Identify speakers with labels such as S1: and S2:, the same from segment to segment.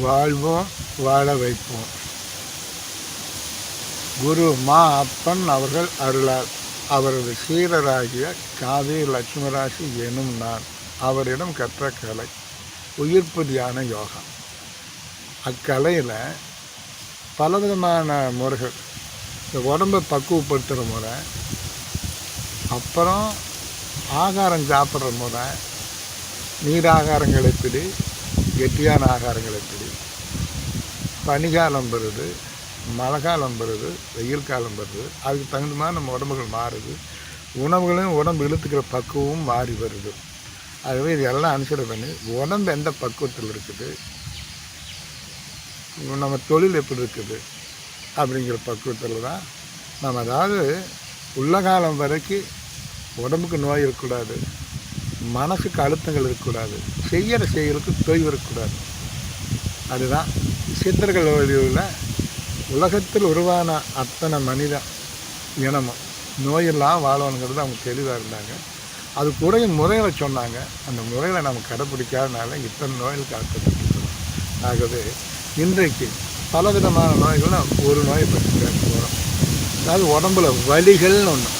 S1: வாழ்வோம் வாழ வைப்போம். குரு மா அப்பன் அவர்கள் அருளார். அவரது சீரராகிய காவி லட்சுமராசி எனும் நான் அவரிடம் கற்ற கலை. உயிர்ப்பு தியான யோகா அக்கலையில் பலவிதமான முறைகள். இந்த உடம்பை பக்குவப்படுத்துகிற முறை. அப்புறம் ஆகாரம் சாப்பிட்ற முறை. நீர் ஆகாரங்கள் எப்படி கெட்டியான ஆகாரங்கள் எப்படி பனிகாலம் வருது மழை காலம் வருது வெயில் காலம் வருது. அதுக்கு தகுந்த மாதிரி நம்ம உடம்புகள் மாறுது. உணவுகளையும் உடம்பு இழுத்துக்கிற பக்குவமும் மாறி வருது. ஆகவே இது எல்லாம் பண்ணி உடம்பு எந்த பக்குவத்தில் இருக்குது? நம்ம தொழில் எப்படி இருக்குது? அப்படிங்கிற பக்குவத்தில் தான் நம்ம அதாவது உள்ள காலம் வரைக்கும் உடம்புக்கு நோய் இருக்கக்கூடாது. மனசுக்கு அழுத்தங்கள் இருக்கக்கூடாது. செய்கிற செயலுக்கு தொய்வு இருக்கக்கூடாது. அதுதான் சித்தர்கள் வழியில் உலகத்தில் உருவான அத்தனை மனித இனமும் நோயெல்லாம் வாழணுங்கிறது அவங்க தெளிவாக இருந்தாங்க. அது குறைய முறையில் சொன்னாங்க. அந்த முறையில் நம்ம கடைப்பிடிக்காதனால இத்தனை நோய்கள் காக்கப்பட்டிருக்கிறோம் ஆகவே இன்றைக்கு பலவிதமான நோய்களும் ஒரு நோயை பற்றி பேச போகிறோம் அதாவது உடம்புல வலிகள்னு ஒன்று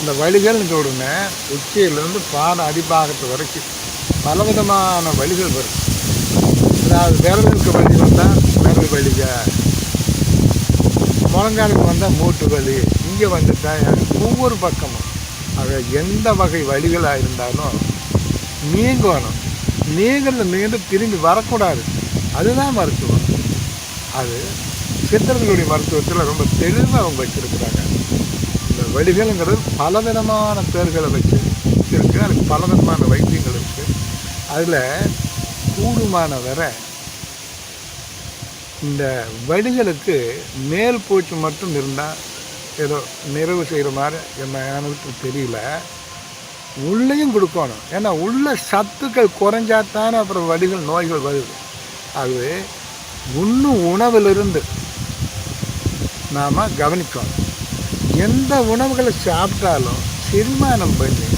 S1: இந்த வலிகள்னு சொல்லுங்க உச்சியிலேருந்து பாத அடிப்பாகத்து வரைக்கும் பலவிதமான வலிகள் வரும். அதாவது விரலுக்கு வழி வந்தால் விரல் வழிக முழங்காலுக்கு வந்தால் மூட்டு வலி இங்கே வந்துட்டா ஒவ்வொரு பக்கமும். ஆக எந்த வகை வலிகளாக இருந்தாலும் நீங்கணும். நீங்கிறது மீண்டும் திரும்பி வரக்கூடாது. அதுதான் மருத்துவம். அது சித்தர்களுடைய மருத்துவத்தில் ரொம்ப தெளிவாக அவங்க வச்சுருக்குறாங்க. வடிவேலுங்கிறது பல விதமான பேர்களை வச்சு இருக்குது அதுக்கு பலவிதமான வைத்தியங்கள் இருக்குது அதில் கூடுமான வரை இந்த வடிகளுக்கு மேல் பூச்சி மட்டும் இருந்தால் ஏதோ நிறைவு செய்கிற மாதிரி என்ன எனக்கு தெரியல. உள்ளேயும் கொடுக்கணும். ஏன்னா உள்ள சத்துக்கள் குறைஞ்சாத்தானே அப்புறம் வடிகள் நோய்கள் வருது. அது உண்ணும் உணவிலிருந்து நாம் கவனிக்கணும். எந்த உணவுகளை சாப்பிட்டாலும் செரிமானம் பண்ணி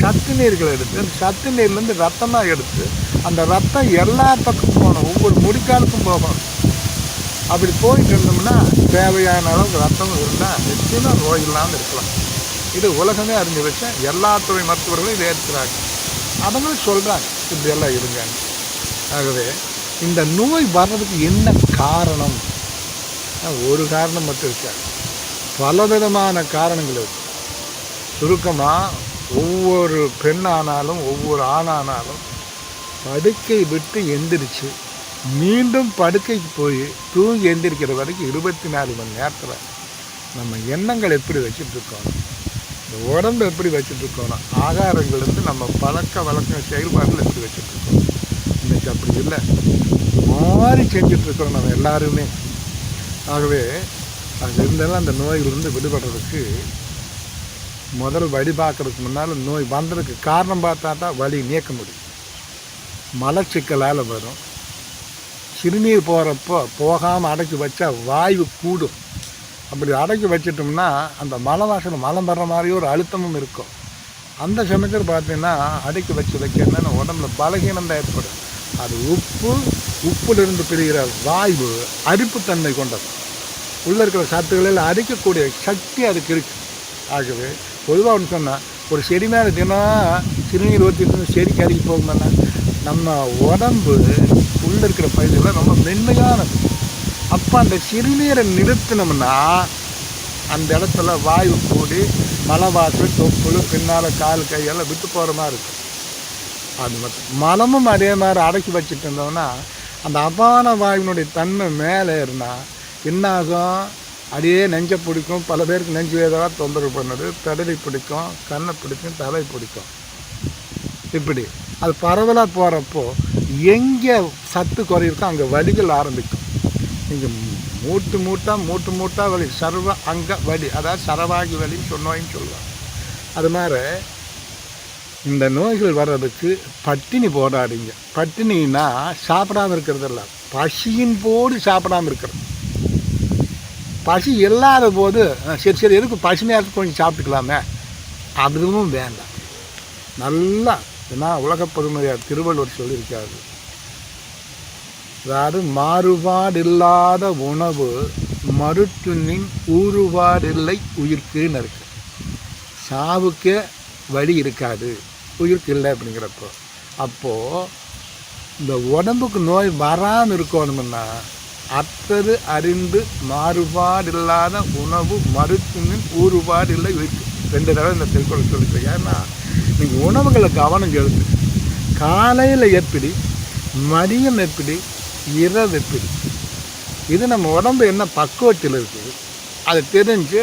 S1: சத்து நீர்கள் எடுத்து அந்த சத்து நீர்லேருந்து ரத்தமாக எடுத்து அந்த ரத்தம் எல்லா பக்கம் போகணும் ஒவ்வொரு முடிக்காலுக்கும் போகணும். அப்படி போயிட்டு இருந்தோம்னா தேவையான அளவுக்கு ரத்தம் இருந்தால் நிச்சயமாக நோய் இல்லாமல் இருக்கலாம். இது உலகமே அறிஞ்சு வச்ச எல்லா துறை மருத்துவர்களும் இதை ஏற்கிறாங்க அவங்களும் சொல்கிறாங்க இப்படியெல்லாம் இருங்க ஆகவே இந்த நோய் வர்றதுக்கு என்ன காரணம்? ஒரு காரணம் மட்டும் இருக்காது. பலவிதமான காரணங்கள் இருக்கு. சுருக்கமாக ஒவ்வொரு பெண்ணானாலும் ஒவ்வொரு ஆணானாலும் படுக்கை விட்டு எந்திரிச்சு மீண்டும் படுக்கைக்கு போய் தூங்கி எந்திரிக்கிற வரைக்கும் இருபத்தி நாலு மணி நேரத்தில் நம்ம எண்ணங்கள் எப்படி வச்சுட்ருக்கோம் இந்த உடம்பு எப்படி வச்சுட்ருக்கோம் ஆகாரங்கள்லேருந்து நம்ம பழக்க வழக்க செயல்பாடுகள் எப்படி வச்சுட்ருக்கோம் இன்றைக்கி அப்படி இல்லை. மாறி செஞ்சுட்டு நம்ம எல்லாருமே. ஆகவே அது இருந்தாலும் அந்த நோயிலிருந்து விடுபடுறதுக்கு முதல் வழி பார்க்கறதுக்கு முன்னால் நோய் வந்ததுக்கு காரணம் பார்த்தா தான் வழி நீக்க முடியும். மலச்சிக்கலால் வரும். சிறுநீர் போகிறப்போ போகாமல் அடக்கி வச்சா வாய்வு கூடும். அப்படி அடக்கி வச்சிட்டோம்னா அந்த மலை வாசனை மலம் வர்ற மாதிரி ஒரு அழுத்தமும் இருக்கும். அந்த சமயத்தில் பார்த்தீங்கன்னா அடைக்கி வச்சு வைக்கிறதுனா உடம்புல பலகீனம் தான் ஏற்படும். அது உப்பு உப்புலிருந்து பிரிகிற வாய்வு அரிப்புத்தன்மை கொண்டது. உள்ளே இருக்கிற சத்துக்களில் அரிக்கக்கூடிய சக்தி அதுக்கு இருக்குது ஆகவே பொதுவாக ஒன்று சொன்னால் ஒரு செடி மேலே தினம் சிறுநீர் ஊற்றிட்டு செடிக்கு அருகி போகும்னா நம்ம உடம்பு உள்ளே இருக்கிற பகுதியில் ரொம்ப மென்மையானது. அப்போ அந்த சிறுநீரை நிறுத்தினோம்னா அந்த இடத்துல வாயு கூடி மலை வாசல் தொப்புள் பின்னால் கால் கையெல்லாம் விட்டு போகிற மாதிரி இருக்கும். அது மட்டும் மலமும் அதே மாதிரி அடக்கி வச்சுட்டு இருந்தோம்னா அந்த அபான வாயுவினுடைய தன்மை மேலே இருந்தால் என்ன ஆகும் அப்படியே நெஞ்சை பிடிக்கும். பல பேருக்கு நெஞ்சு வேதமாக தொந்தரவு பண்ணுது. பெடலை பிடிக்கும் கண்ணை பிடிக்கும் தலை பிடிக்கும். இப்படி. அது பரவலாக போகிறப்போ எங்கே சத்து குறையிருக்கோ அங்கே வலிகள் ஆரம்பிக்கும். நீங்கள் மூட்டு மூட்டாக மூட்டு மூட்டாக வலி சர்வ அங்க வலி. அதாவது சரவாகி வலின்னு சொன்னோயின்னு சொல்லுவாங்க. அது மாதிரி இந்த நோய்கள் வர்றதுக்கு பட்டினி போடாதீங்க. பட்டினின்னா சாப்பிடாம இருக்கிறது இல்லை. பசியின் போடு சாப்பிடாம இருக்கிறது. பசி இல்லாத போது சரி சரி எதுக்கு பசி நேரத்துக்கு கொஞ்சம் சாப்பிட்டுக்கலாமே? அதுவும் வேண்டாம். நல்லா ஏன்னா உலக திருவள்ளுவர் சொல்லியிருக்காரு. அதாவது மாறுபாடில்லாத உணவு மருத்துவின் ஊறுபாடில்லை உயிர்க்குன்னு இருக்கு. சாவுக்கே வழி இருக்காது உயிருக்கு இல்லை அப்படிங்கிறப்போ. அப்போது இந்த உடம்புக்கு நோய் வராமல் இருக்கணும்னா அத்தது அறிந்து மாறுபாடில்லாத உணவு மருத்துவனின் ஊறுபாடில்லை ரெண்டு தடவை இந்த திருக்குறள் சொல்லிக்கிறேன் ஏன்னா நீங்கள் உணவுகளை கவனம் செலுத்து. காலையில் எப்படி மதியம் எப்படி இரவு எப்படி. இது நம்ம உடம்பு என்ன பக்குவத்தில் இருக்குது அதை தெரிஞ்சு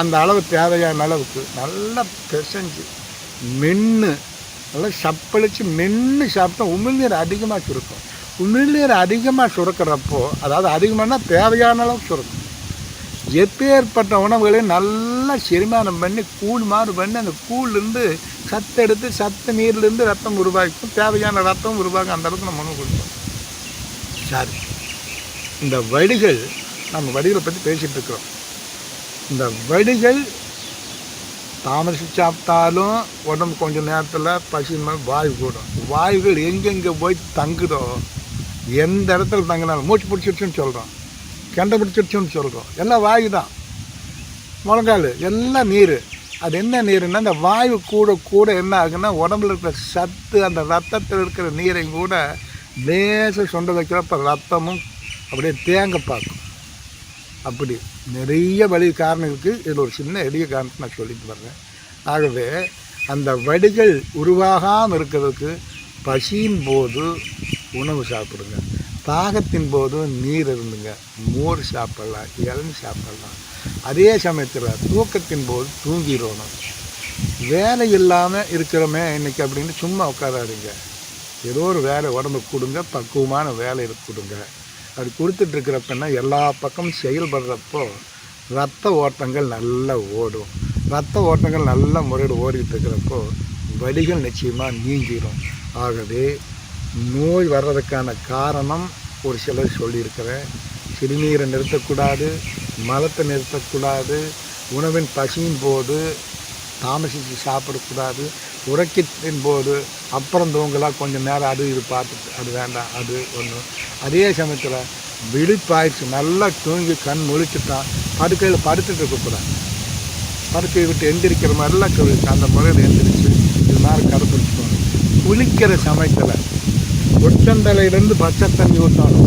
S1: அந்த அளவு தேவையான அளவுக்கு நல்லா பிசைஞ்சு மென்று நல்லா சப்பளிச்சு மென்று சாப்பிட்டா உமிழ்நீர் அதிகமாக இருக்கும் உமிழ்நீர் அதிகமாக சுரக்கிறப்போ அதாவது அதிகமானா தேவையான அளவுக்கு சுரக்கும். எப்பேற்பட்ட உணவுகளை நல்லா செரிமானம் பண்ணி கூழ் மாறு பண்ணி அந்த கூழ்லேருந்து சத்து எடுத்து சத்து நீர்லேருந்து ரத்தம் உருவாக்கும் தேவையான ரத்தம் உருவாக்கும் அந்த அளவுக்கு நம்ம உணவு கொடுப்போம். சரி. இந்த வடிகள் நம்ம வடிகளை பற்றி பேசிகிட்டு இருக்கிறோம். இந்த வடிகள் தாமசி சாப்பிட்டாலும் உடம்பு கொஞ்சம் நேரத்தில் பசி வாய்வு வாயு கூடும். வாயுகள் எங்கெங்கே போய் தங்குதோ எந்த இடத்துல தங்கினாலும் மூச்சு பிடிச்சிருச்சுன்னு சொல்கிறோம் கெண்டை பிடிச்சிருச்சுன்னு சொல்கிறோம் எல்லாம் வாயு தான். முழங்கால் எல்லாம் நீர். அது என்ன நீருன்னா அந்த வாயு கூட கூட என்ன ஆகுன்னா உடம்புல இருக்கிற சத்து அந்த ரத்தத்தில் இருக்கிற நீரையும் கூட லேசாக சொண்ட வைக்கிறப்ப ரத்தமும் அப்படியே தேங்க பார்க்கும். அப்படி நிறைய வழி காரணம் இருக்குது இதில் ஒரு சின்ன எளிய காரணத்தை நான் சொல்லிட்டு வர்றேன். ஆகவே அந்த வடிகள் உருவாகாமல் இருக்கிறதுக்கு பசியின் போது உணவு சாப்பிடுங்க. தாகத்தின் போது நீர் இருந்துங்க. மோர் சாப்பிடலாம் இளநி சாப்பிடலாம். அதே சமயத்தில் தூக்கத்தின் போது தூங்கிடணும். வேலை இல்லாமல் இருக்கிறோமே இன்றைக்கி அப்படின்னு சும்மா உட்காராதுங்க. ஏதோ ஒரு வேலை உடம்புக்கு கொடுங்க பக்குவமான வேலை கொடுங்க. அப்படி கொடுத்துட்ருக்குறப்பன்னா எல்லா பக்கமும் செயல்படுறப்போ ரத்த ஓட்டங்கள் நல்லா ஓடும். ரத்த ஓட்டங்கள் நல்ல முறையில் ஓடிட்டு இருக்கிறப்போ வலிகள் நிச்சயமாக நீங்கிடும் ஆகவே நோய் வர்றதுக்கான காரணம் ஒரு சிலர் சொல்லியிருக்கிறேன். சிறுநீரை நிறுத்தக்கூடாது மலத்தை நிறுத்தக்கூடாது உணவின் பசியின் போது தாமசித்து சாப்பிடக்கூடாது உறக்கத்தின் போது அப்புறம் தூங்கலாம் கொஞ்சம் நேரம் அது இது பார்த்துட்டு அது வேண்டாம் அது ஒன்று அதே சமயத்தில் விழிப்பாயிடுச்சு நல்லா தூங்கி கண் முழிச்சுட்டான். படுக்கையில் படுத்துட்டு இருக்கக்கூடாது படுக்கையை விட்டு எந்திரிக்கிற மாதிரிலாம் அந்த முறையில் எந்திரிச்சு இது மாதிரி கடைப்பிடிச்சுக்கணும் குளிக்கிற சமயத்தில் ஒற்றந்தலையிலேருந்து பச்சை தண்ணி ஊற்றணும்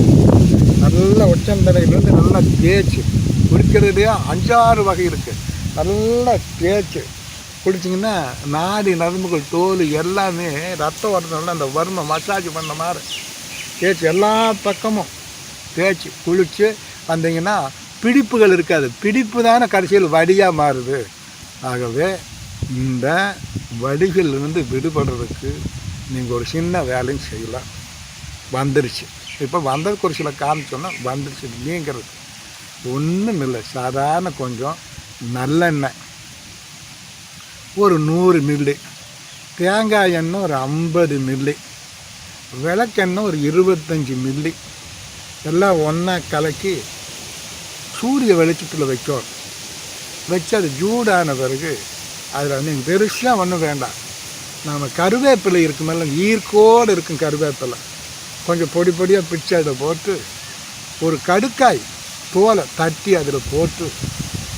S1: நல்லா ஒற்றந்தலையிலேருந்து நல்லா தேய்ச்சி குடிக்கிறதுலேயே அஞ்சாறு வகை இருக்குது நல்லா தேய்ச்சி. குடிச்சிங்கன்னா நாடி நரம்புகள் தோல் எல்லாமே ரத்த ஓட்டத்தில் அந்த வறுமை மசாஜ் பண்ண மாதிரி. தேய்ச்சி எல்லா பக்கமும் தேய்ச்சி குளித்து வந்தீங்கன்னா பிடிப்புகள் இருக்காது. பிடிப்பு தானே கடைசியில் வடியாக மாறுது. ஆகவே இந்த வடிகளிலிருந்து விடுபடுறதுக்கு நீங்கள் ஒரு சின்ன வேலையும் செய்யலாம் வந்துருச்சு. இப்போ வந்ததுக்கு ஒரு சில காரணம் சொன்னால் வந்துருச்சு நீங்கிறது ஒன்றும் இல்லை சாதாரண கொஞ்சம் நல்லெண்ணெய் ஒரு நூறு மில்லி. தேங்காய் எண்ணெய் ஒரு ஐம்பது மில்லி. விளக்கெண்ணெய் ஒரு இருபத்தஞ்சி மில்லி. எல்லாம் ஒன்றா கலக்கி சூரிய வெளிச்சத்தில் வைக்கணும். வச்சு அது ஜூடான பிறகு அதில் நீங்கள் பெருசாக ஒன்றும் வேண்டாம். நாம் கருவேப்பிலை இருக்கு மேலே ஈர்க்கோடு இருக்கும் கருவேப்பிலை. கொஞ்சம் பொடி பொடியாக பிச்சு அதில் போட்டு ஒரு கடுக்காய் தோலை தட்டி அதில் போட்டு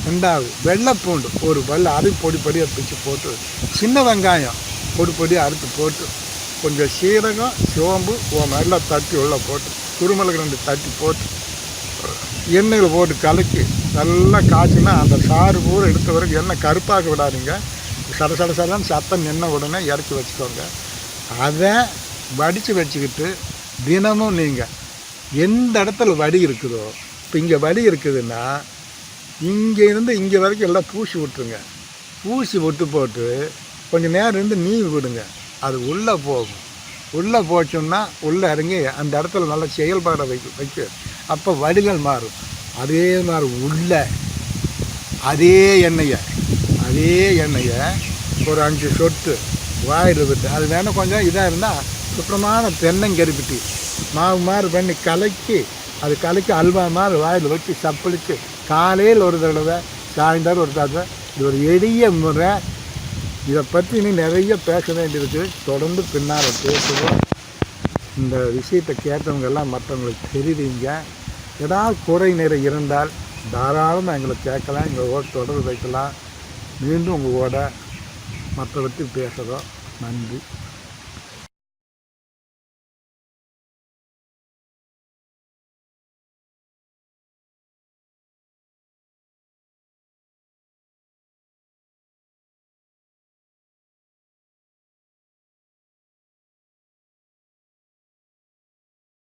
S1: ரெண்டாவது வெள்ளைப்பூண்டு ஒரு பல்ல அது பொடி பொடியாக பிச்சு போட்டு சின்ன வெங்காயம் பொடி பொடியாக அறுத்து போட்டு கொஞ்சம் சீரகம் சோம்பு ஓ தட்டி உள்ள போட்டு குருமிளகு ரெண்டு தட்டி போட்டு எண்ணெயில் போட்டு கலக்கி நல்லா காய்ச்சினா அந்த சாறு பூரா எடுத்த வரைக்கும் எண்ணெய் கருப்பாக்க விடாதீங்க. சட சட சடன்னு சத்தம் நின்ன உடனே இறக்கி வச்சுக்கோங்க. அதை வடித்து வச்சுக்கிட்டு தினமும் நீங்கள் எந்த இடத்துல வடி இருக்குதோ இப்போ இங்கே வடி இருக்குதுன்னா இங்கே இருந்து இங்கே வரைக்கும் எல்லாம் பூசி விட்டுருங்க. பூசி விட்டு போட்டு கொஞ்சம் நேரம் இருந்து நீவி விடுங்க. அது உள்ளே போகும். உள்ளே போச்சோம்னா உள்ளே இறங்கி அந்த இடத்துல நல்லா செயல்பாட வைக்க வைக்க. அப்போ வடிகள் மாறும். அதே மாதிரி உள்ள அதே எண்ணெயை அதே எண்ணெயை ஒரு அஞ்சு சொட்டு வாயில் விட்டு. அது வேணால் கொஞ்சம் இதாக இருந்தால் சுத்தமான தென்னங்கருப்பிட்டி மாவு மாதிரி பண்ணி கலக்கி அது கலக்கி அல்வா மாதிரி வாயில் வச்சு சப்பளித்து காலையில் ஒரு தடவை சாயந்தரம் ஒரு தடவை. இது ஒரு எளிய முறை. இதை பற்றி இன்னும் நிறைய பேச வேண்டியிருக்கு. தொடர்ந்து பின்னால் பேசுவோம். இந்த விஷயத்தை கேட்டவங்கெல்லாம் மற்றவங்களுக்கு தெரிவிங்க. ஏதாவது குறை நிறை இருந்தால் தாராளமாக எங்களை கேட்கலாம். எங்களோட தொடர்பு வைக்கலாம். மீண்டும் உங்களோட மற்றவற்றை பேசுகிறோம் நன்றி.